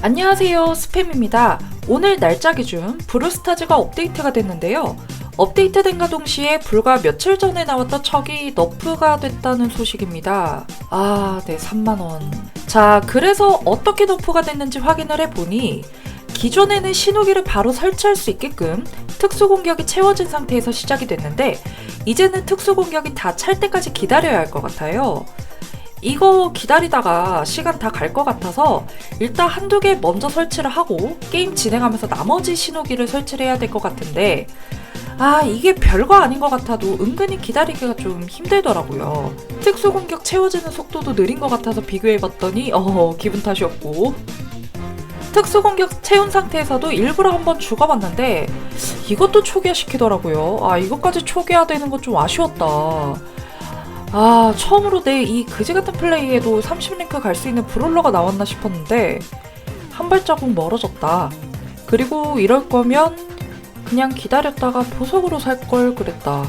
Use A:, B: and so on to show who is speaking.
A: 안녕하세요 스팸입니다. 오늘 날짜 기준 브루스타즈가 업데이트가 됐는데요. 업데이트된과 동시에 불과 며칠 전에 나왔던 척이 너프가 됐다는 소식입니다. 아, 네, 3만원. 자, 그래서 어떻게 너프가 됐는지 확인을 해보니 기존에는 신호기를 바로 설치할 수 있게끔 특수 공격이 채워진 상태에서 시작이 됐는데 이제는 특수 공격이 다 찰 때까지 기다려야 할 것 같아요. 이거 기다리다가 시간 다 갈 것 같아서 일단 한두 개 먼저 설치를 하고 게임 진행하면서 나머지 신호기를 설치를 해야 될 것 같은데 아 이게 별거 아닌 것 같아도 은근히 기다리기가 좀 힘들더라고요. 특수 공격 채워지는 속도도 느린 것 같아서 비교해봤더니 어 기분 탓이었고 특수 공격 채운 상태에서도 일부러 한번 죽어봤는데 이것도 초기화시키더라고요. 아 이것까지 초기화되는 건 좀 아쉬웠다. 아, 처음으로 내 이 그지 같은 플레이에도 30랭크 갈 수 있는 브롤러가 나왔나 싶었는데 한 발자국 멀어졌다. 그리고 이럴 거면 그냥 기다렸다가 보석으로 살 걸 그랬다.